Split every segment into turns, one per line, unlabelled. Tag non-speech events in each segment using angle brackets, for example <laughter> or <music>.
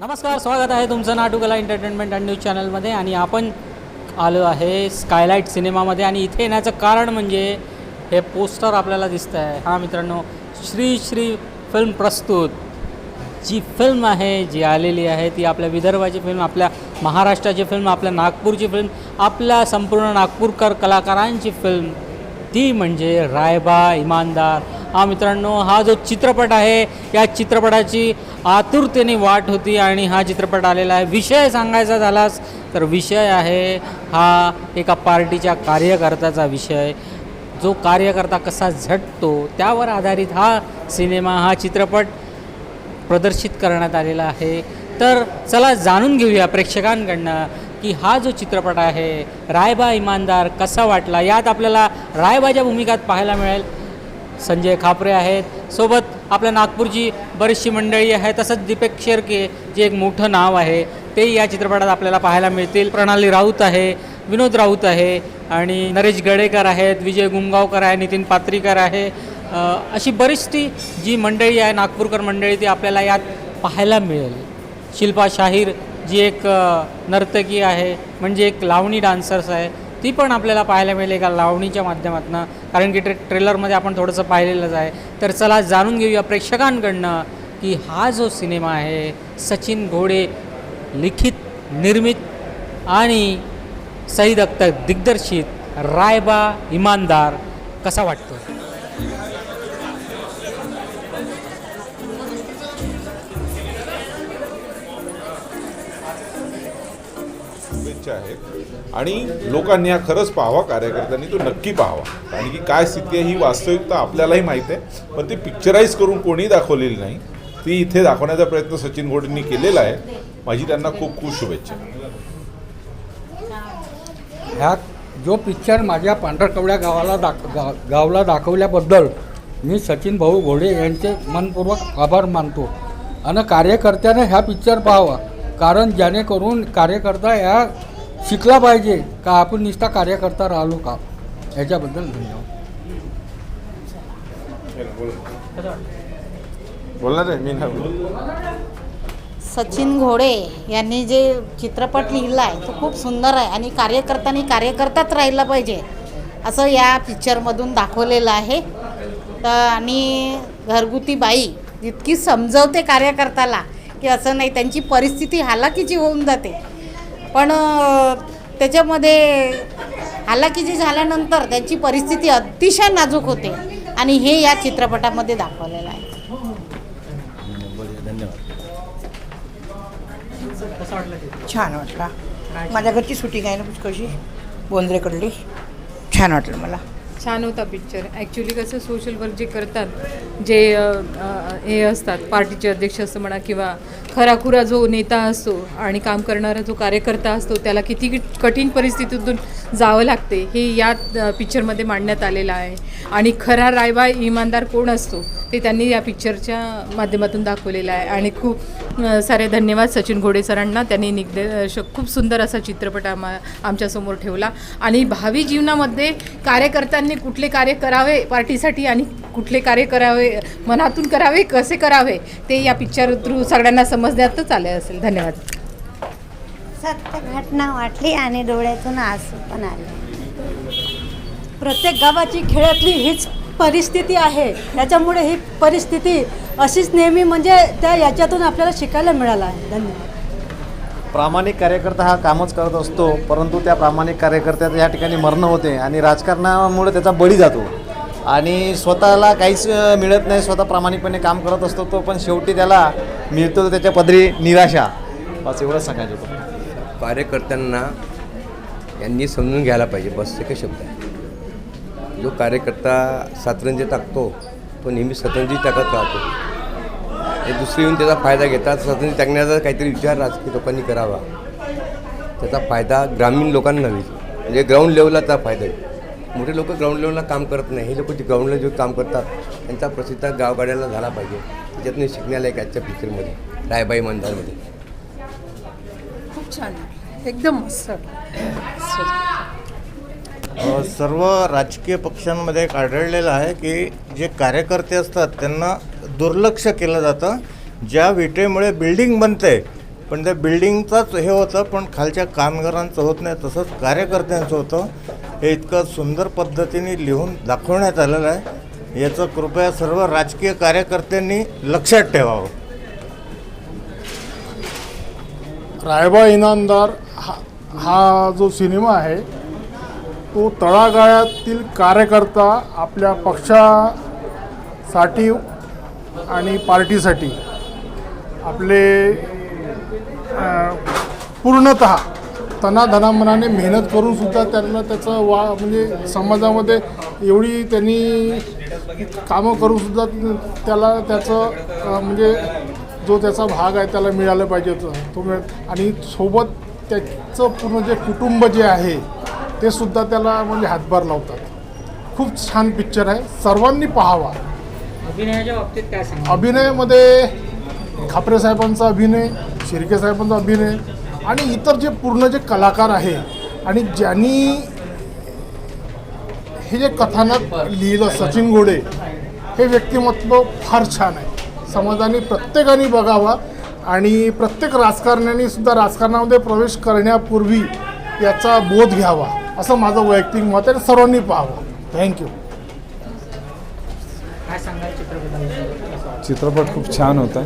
नमस्कार स्वागत आहे तुमचं नाटुकला एंटरटेनमेंट अँड न्यूज चॅनलमध्ये आणि आपण आलो आहे स्कायलाईट सिनेमामध्ये आणि इथे येण्याचं कारण म्हणजे हे पोस्टर आपल्याला दिसतं आहे. हा मित्रांनो श्री श्री फिल्म प्रस्तुत. जी फिल्म आहे जी आलेली आहे ती आपल्या विदर्भाची फिल्म आपल्या महाराष्ट्राची फिल्म आपल्या नागपूरची फिल्म आपल्या संपूर्ण नागपूरकर कलाकारांची फिल्म ती म्हणजे रायबा इमानदार. हा मित्रांनो हा जो चित्रपट आहे या चित्रपटाची आतुरतेने वाट होती आणि हा चित्रपट आलेला आहे. विषय सांगायचा झालाच तर विषय आहे हा एका पार्टीच्या कार्यकर्त्याचा विषय. जो कार्यकर्ता कसा झटतो त्यावर आधारित हा सिनेमा हा चित्रपट प्रदर्शित करण्यात आलेला आहे. तर चला जाणून घेऊया प्रेक्षकांकडनं की हा जो चित्रपट आहे रायबा इमानदार कसा वाटला? यात आपल्याला रायबाच्या भूमिकात पाहायला मिळेल. संजय खापरे आहेत. सोबत आपल्या नागपूरची बरीचशी मंडळी आहे तसंच दीपक शेरके जे एक मोठं नाव आहे ते या चित्रपटात आपल्याला पाहायला मिळतील. प्रणाली राऊत आहे विनोद राऊत आहे आणि नरेश गडेकर आहेत विजय गुंगावकर आहे नितीन पात्रीकर आहे. अशी बरीचशी जी मंडळी आहे नागपूरकर मंडळी ती आपल्याला यात पाहायला मिळेल. शिल्पा शाहीर जी एक नर्तकी आहे म्हणजे एक लावणी डान्सर्स आहे ती पण आपल्याला पाहायला मिळेल एका लावणीच्या माध्यमातून. कारण की ट्रे ट्रेलरमध्ये आपण थोडंसं पाहिलेलंच आहे. तर चला जाणून घेऊया प्रेक्षकांकडनं की हा जो सिनेमा आहे सचिन घोडे लिखित निर्मित आणि सईद अख्तर दिग्दर्शित रायबा इमानदार कसा वाटतो?
आहेत. आणि लोकांनी हा खरंच पाहावा कार्यकर्त्यांनी तो नक्की पाहावा. कारण की काय स्थिती आहे ही वास्तविकता आपल्यालाही माहीत आहे पण ती पिक्चराईज करून कोणीही दाखवलेली नाही. ती इथे दाखवण्याचा प्रयत्न सचिन घोडेंनी केलेला आहे. माझी त्यांना खूप खूप शुभेच्छा.
ह्या जो पिक्चर माझ्या पांढरकवड्या गावाला दाख गा गावला दाखवल्याबद्दल मी सचिन भाऊ घोडे यांचे मनपूर्वक आभार मानतो. आणि कार्यकर्त्याने ह्या पिक्चर पाहावा. कारण जेणेकरून कार्यकर्ता या शिकला पाहिजे का आपण नुसता कार्यकर्ता राहिलो का? याच्याबद्दल धन्यवाद.
बोलणार आहे मी.
सचिन घोडे यांनी जे चित्रपट लिहिला आहे तो खूप सुंदर आहे आणि कार्यकर्त्यांनी कार्यकर्ताच राहिला पाहिजे असं या पिक्चरमधून दाखवलेलं आहे. तर आणि घरगुती बाई इतकी समजवते कार्यकर्त्याला की असं नाही त्यांची परिस्थिती हालाकीची होऊन जाते. पण त्याच्यामध्ये हालाकी जे झाल्यानंतर त्यांची परिस्थिती अतिशय नाजूक होते आणि हे या चित्रपटामध्ये दाखवलेलं आहे.
वाटलं
छान वाटला. माझ्या घरची सुटी आहे ना पुष्कळशी बोंद्रेकडली. छान वाटलं मला.
छान होता पिक्चर ॲक्च्युली कसं सोशल वर्क जे करतात जे हे असतात पार्टीचे अध्यक्ष असं म्हणा किंवा खराखुरा जो नेता असतो आणि काम करणारा जो कार्यकर्ता असतो त्याला किती कठीण परिस्थितीतून जावं लागते हे या पिक्चरमध्ये मांडण्यात आलेलं आहे. आणि खरा रायबा इमानदार कोण असतो ते त्यांनी या पिक्चरच्या माध्यमातून दाखवलेलं आहे. आणि खूप सारे धन्यवाद सचिन घोडे सरांना. त्यांनी निग्दर्शक खूप सुंदर असा चित्रपट आम्हा आमच्यासमोर ठेवला. आणि भावी जीवनामध्ये कार्यकर्त्यांनी कुठले कार्य करावे पार्टीसाठी आणि कुठले कार्य करावे मनातून करावे कसे करावे ते या पिक्चर थ्रू सगळ्यांना समजण्यातच आले असेल. धन्यवाद.
सत्य घटना वाटली आणि डोळ्यातून आसू पण आले.
प्रत्येक गावाची खेळातली हीच परिस्थिती आहे. त्याच्यामुळे ही परिस्थिती अशीच नेहमी म्हणजे त्या याच्यातून आपल्याला शिकायला मिळालं आहे. धन्यवाद.
प्रामाणिक कार्यकर्ता हा कामच करत असतो परंतु त्या प्रामाणिक कार्यकर्त्याचं या ठिकाणी मरण होते आणि राजकारणामुळे त्याचा बळी जातो. आणि स्वतःला काहीच मिळत नाही स्वतः प्रामाणिकपणे काम करत असतो तो पण शेवटी त्याला मिळतो त्याच्या पदरी निराशा. बस एवढंच सांगायचं होतं.
कार्यकर्त्यांना यांनी समजून घ्यायला पाहिजे बस एकच शब्द आहे. जो कार्यकर्ता सतरंजी टाकतो तो नेहमी सतरंजी टाकत राहतो. हे दुसरे येऊन त्याचा फायदा घेतात. सतरंजी टाकण्याचा काहीतरी विचार राजकीय लोकांनी करावा. त्याचा फायदा ग्रामीण लोकांना नव्हे म्हणजे ग्राउंड लेवलला त्याचा फायदा आहे मोठे लोक ग्राउंड लेवलला काम करत नाही. हे लोक जे ग्राउंडला जे काम करतात त्यांचा प्रसिद्ध गावगाड्याला झाला पाहिजे. त्याच्यातून शिकण्याला एक आजच्या पिक्चरमध्ये रायबाई मंदारमध्ये.
खूप छान. एकदम मस्त. <laughs>
सर्व राजकीय पक्षांमध्ये एक आढळलेलं आहे की जे कार्यकर्ते असतात त्यांना दुर्लक्ष केलं जातं. ज्या विटेमुळे बिल्डिंग बनते पण त्या बिल्डिंगचाच हे होतं पण खालच्या कामगारांचं होत नाही तसंच कार्यकर्त्यांचं होतं. हे इतकं सुंदर पद्धतीने लिहून दाखवण्यात आलेलं आहे. याचं कृपया सर्व राजकीय कार्यकर्त्यांनी लक्षात ठेवावं.
रायबा इनामदार हा हा जो सिनेमा आहे तो तळागाळातील कार्यकर्ता आपल्या पक्षासाठी आणि पार्टीसाठी आपले पूर्णत तनाधनामनाने मेहनत करूनसुद्धा त्यांना त्याचं वा म्हणजे समाजामध्ये एवढी त्यांनी कामं करूनसुद्धा त्याला त्याचं म्हणजे जो त्याचा भाग आहे त्याला मिळालं पाहिजे तो तो मिळ आणि सोबत त्याचं पूर्ण जे कुटुंब जे आहे ते सुद्धा त्याला म्हणजे हातभार लावतात. खूप छान पिक्चर आहे. सर्वांनी पाहावा.
अभिनयाच्या बाबतीत काय सांगा
अभिनयामध्ये खापरे साहेबांचा अभिनय शिर्के साहेबांचा अभिनय आणि इतर जे पूर्ण जे कलाकार आहे आणि ज्यांनी हे जे कथानक लिहिलं सचिन घोडे हे व्यक्तिमत्व फार छान आहे. समाजाने प्रत्येकाने बघावा आणि प्रत्येक राजकारण्याने सुद्धा राजकारणामध्ये प्रवेश करण्यापूर्वी याचा बोध घ्यावा. असं माझं वैयक्तिक मत आहे. सर्वांनी पाहावं. थँक्यू
काय सांगाल चित्रपटाबद्दल?
चित्रपट खूप छान होता.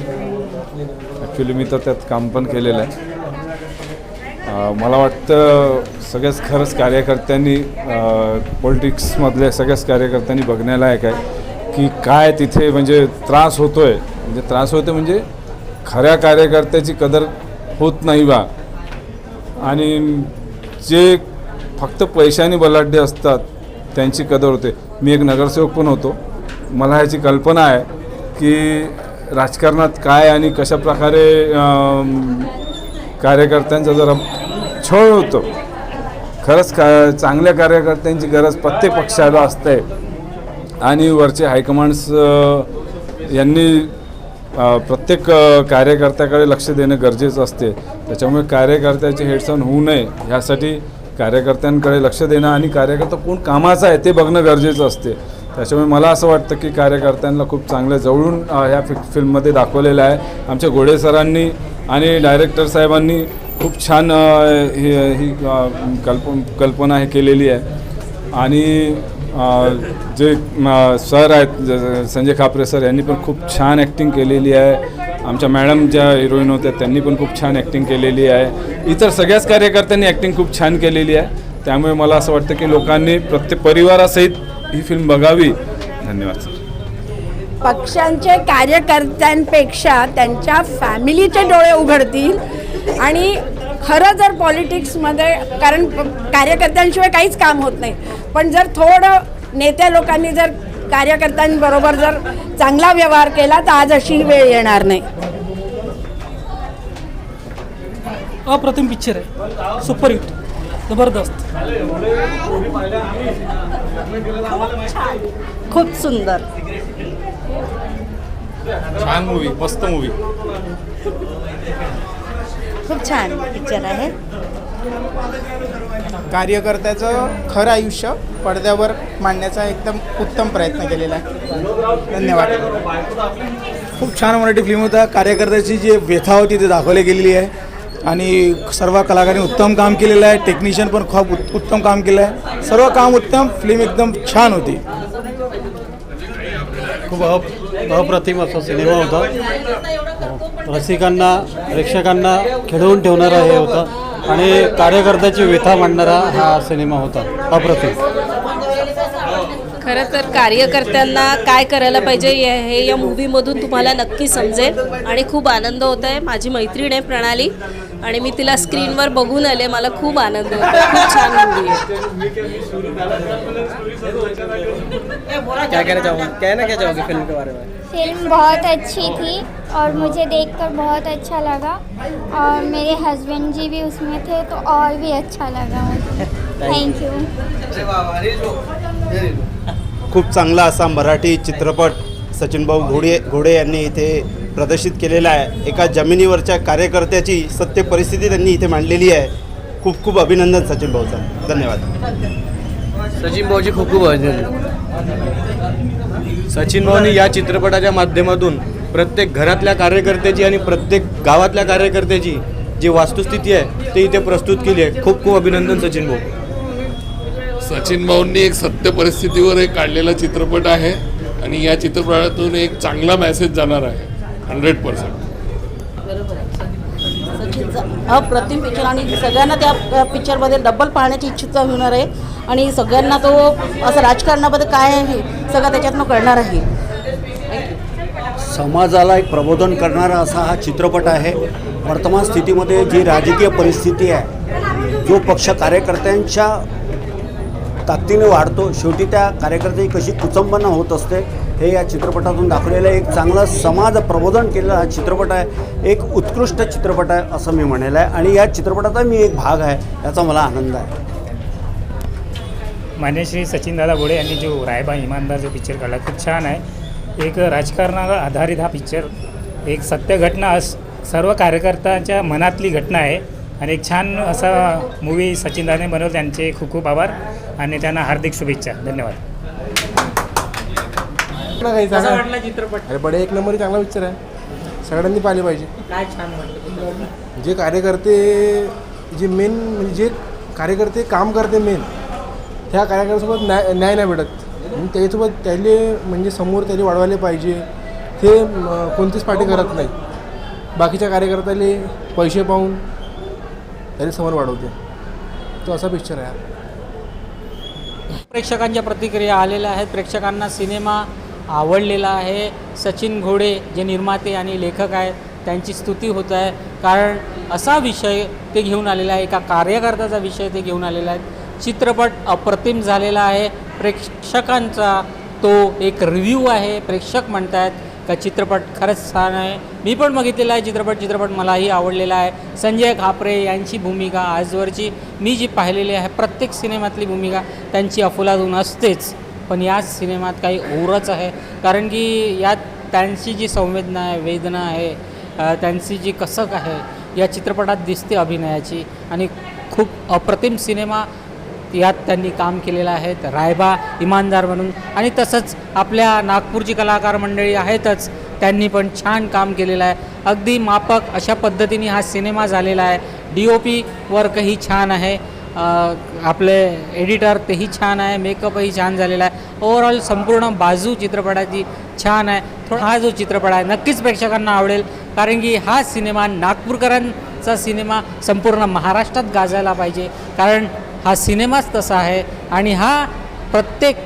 ॲक्च्युली मी तर त्यात काम पण केलेलं आहे. मला वाटतं सगळ्याच खरंच कार्यकर्त्यांनी पॉलिटिक्समधल्या सगळ्याच कार्यकर्त्यांनी बघण्यालायक आहे की काय तिथे म्हणजे त्रास होतो आहे म्हणजे त्रास होतो म्हणजे खऱ्या कार्यकर्त्याची कदर होत नाही बा. आणि जे फक्त पैशाने बलाढ्य असतात त्यांची कदर होते. मी एक नगरसेवक पण होतो. मला ह्याची कल्पना आहे की राजकारणात काय आणि कशा प्रकारे कार्यकर्त्यांचा जरा छळ होतो. खरंच का चांगल्या कार्यकर्त्यांची गरज प्रत्येक पक्षाला असते. आणि वरचे हायकमांड्स यांनी प्रत्येक कार्यकर्त्याकडे लक्ष देणं गरजेचं असते. त्याच्यामुळे कार्यकर्त्याचे हेडसन होऊ नये. ह्यासाठी कार्यकर्त्यांकडे लक्ष देणं आणि कार्यकर्ता कोण कामाचा आहे ते बघणं गरजेचं असते. त्याच्यामुळे मला असं वाटतं की कार्यकर्त्यांना खूप चांगलं जवळून ह्या फि फिल्ममध्ये दाखवलेलं आहे. आमच्या घोडे सरांनी आणि डायरेक्टर साहेबांनी खूप छान ही ही कल्प कल्पना हे केलेली आहे. आणि जे सर आहेत संजय खापरे सर यांनी पण खूप छान ॲक्टिंग केलेली आहे. आमच्या मॅडम ज्या हिरोईन होत्या त्यांनी पण खूप छान ॲक्टिंग केलेली आहे. इतर सगळ्याच कार्यकर्त्यांनी ॲक्टिंग खूप छान केलेली आहे. त्यामुळे मला असं वाटतं की लोकांनी प्रत्येक परिवारासहित ही फिल्म बघावी. धन्यवाद सर
पक्षांचे कार्यकर्त्यांपेक्षा त्यांच्या फॅमिलीचे डोळे उघडतील. आणि खरं जर पॉलिटिक्समध्ये कारण प- कार्यकर्त्यांशिवाय काहीच काम होत नाही. पण जर थोडं नेत्या लोकांनी जर कार्यकर्त्यांबरोबर जर चांगला व्यवहार केला तर आज अशी वेळ येणार नाही.
अप्रतिम पिक्चर आहे. सुपरहिट जबरदस्त.
खूप सुंदर.
छान मूवी मस्त मूवी
खूप छान पिक्चर आहे.
कार्यकर्त्याचं खरं आयुष्य पडद्यावर मांडण्याचा एकदम उत्तम प्रयत्न केलेला आहे. धन्यवाद.
खूप छान मराठी फिल्म होता. कार्यकर्त्याची जी व्यथा होती ती दाखवली गेलेली आहे. आणि सर्व कलाकारांनी उत्तम काम केलेलं आहे. टेक्निशियन पण खूप उत- उत्तम काम केलं आहे. सर्व काम उत्तम फिल्म एकदम छान होती.
खूप अप अप्रतिम असा सिनेमा होता. रसिकांना प्रेक्षकांना खेळवून ठेवणारा हे होता. आणि कार्यकर्त्याची व्यथा मांडणारा हा सिनेमा होता अप्रतिम.
खरं तर कार्यकर्त्यांना काय करायला पाहिजे हे या मूवीमधून तुम्हाला नक्की समजेल आणि खूप आनंद होत आहे. माझी मैत्रीण आहे प्रणाली. आणि मी तिला स्क्रीनवर बघून आले मला खूप आनंद होतो खूप छान मूवी आहे.
क्या कहना चाहोगे कहना क्या चाहोगे फिल्म के बारे में?
फिल्म बहुत अच्छी थी और मुझे देखकर बहुत अच्छा लगा और मेरे हस्बैंड जी भी उसमें थे तो और भी अच्छा लगा मुझे। थैंक यू
खूप चांगला असा मराठी चित्रपट सचिनभाऊ घोडे घोडे यांनी इथे प्रदर्शित केलेला आहे. एका जमिनीवरच्या कार्यकर्त्याची सत्य परिस्थिती त्यांनी इथे मांडलेली आहे. खूप खूप अभिनंदन सचिन भाऊचा. धन्यवाद.
सचिन भाऊजी खूप खूप अभिनंदन. सचिन भाऊनी या चित्रपटाच्या माध्यमातून प्रत्येक घरातल्या कार्यकर्त्याची आणि प्रत्येक गावातल्या कार्यकर्त्याची
जी वास्तुस्थिती आहे ते इथे प्रस्तुत केली आहे. खूप खूप अभिनंदन सचिन भाऊ.
सचिन भाऊंनी एक सत्य परिस्थितीवर एक काढलेला चित्रपट आहे आणि या चित्रपटातून एक चांगला मेसेज जाणार आहे. Hundred percent.
सचिनचं अप्रतिम पिक्चर आणि सगळ्यांना त्या पिक्चरमध्ये डबल पाहण्याची इच्छुकता होणार आहे. आणि सगळ्यांना तो असं राजकारणामध्ये काय आहे सगळं त्याच्यातनं कळणार आहे.
समाजाला एक प्रबोधन करणारा असा हा चित्रपट आहे. वर्तमान स्थितीमध्ये जी राजकीय परिस्थिती आहे जो पक्ष कार्यकर्त्यांच्या ताकदीने वाढतो शेवटी त्या कार्यकर्त्याची कशी कुचंबना होत असते हे या चित्रपटातून दाखवलेलं एक चांगलं समाज प्रबोधन केलेला हा चित्रपट आहे. एक उत्कृष्ट चित्रपट आहे असं मी म्हणेल आहे. आणि या चित्रपटाचा मी एक भाग आहे. याचा मला आनंद आहे.
मान्य श्री सचिनदादा घोडे यांनी जो रायबा इमानदार जो पिक्चर काढला खूप छान आहे. एक राजकारणावर आधारित हा पिक्चर एक सत्य घटना अस सर्व कार्यकर्त्यांच्या मनातली घटना आहे. आणि एक छान असा मूवी सचिनदाने बनवलं. त्यांचे खूप खूप आभार आणि त्यांना हार्दिक शुभेच्छा. धन्यवाद.
कसा वाटला चित्रपट?
अरे बडे एक नंबर चांगला पिक्चर आहे. सगळ्यांनी पाहिले पाहिजे.
काय छान वाटलं
जे कार्यकर्ते जे मेन म्हणजे जे कार्यकर्ते काम करते मेन त्या कार्यकर्त्यासोबत न्याय न्याय नाही भेटत. त्याच्यासोबत त्याले म्हणजे समोर त्याले वाढवायला पाहिजे. ते म, कोणतीच पार्टी करत नाही. बाकीच्या कार्यकर्त्याले पैसे पाहून त्याला समोर वाढवते. तो असा पिक्चर आहे.
प्रेक्षकांच्या प्रतिक्रिया आलेल्या आहेत. प्रेक्षकांना सिनेमा आवडलेला आहे. सचिन घोडे जे निर्माते आणि लेखक आहेत त्यांची स्तुती होत आहे. कारण असा विषय ते घेऊन आलेला आहे एका कार्यकर्त्याचा विषय ते घेऊन आलेला आहे. चित्रपट अप्रतिम झालेला आहे. प्रेक्षकांचा तो एक रिव्ह्यू आहे. प्रेक्षक म्हणत आहेत का चित्रपट खरंच छान आहे. मी पण बघितलेला आहे चित्रपट. चित्रपट मलाही आवडलेला आहे. संजय खापरे यांची भूमिका आजवरची. मी जी पाहिलेली आहे प्रत्येक सिनेमातली भूमिका त्यांची अफुलातून असतेच. पण याच सिनेमात काही ओरच आहे. कारण की यात त्यांची जी संवेदना आहे वेदना आहे त्यांची जी कसक आहे या चित्रपटात दिसते अभिनयाची. आणि खूप अप्रतिम सिनेमा यात त्यांनी काम केलेलं आहे. रायबा इमानदार म्हणून आणि तसंच आपल्या नागपूरची कलाकार मंडळी आहेतच त्यांनी पण छान काम केलेलं आहे. अगदी मापक अशा पद्धतीने हा सिनेमा झालेला आहे. डी ओ पी वर्कही छान आहे. आपले एडिटर तेही छान आहे मेकअपही छान झालेला आहे. ओव्हरऑल संपूर्ण बाजू चित्रपटाची छान आहे. थोडा हा जो चित्रपट आहे नक्कीच प्रेक्षकांना आवडेल कारण की हा सिनेमा नागपूरकरांचा सिनेमा संपूर्ण महाराष्ट्रात गाजायला पाहिजे. कारण हा सिनेमाच तसा आहे आणि हा प्रत्येक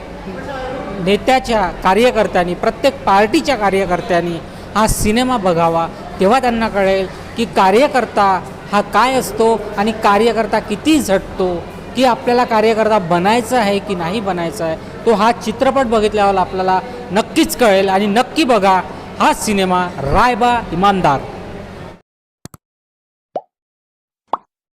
नेत्याच्या कार्यकर्त्यांनी प्रत्येक पार्टीच्या कार्यकर्त्यांनी हा सिनेमा बघावा. तेव्हा त्यांना कळेल की कार्यकर्ता हा काय असतो आणि कार्यकर्ता किती झटतो की आपल्याला कार्यकर्ता बनायचं आहे की नाही बनायचं आहे तो हा चित्रपट बघितल्यावर आपल्याला नक्कीच कळेल. आणि नक्की बघा हा सिनेमा रायबा इमानदार.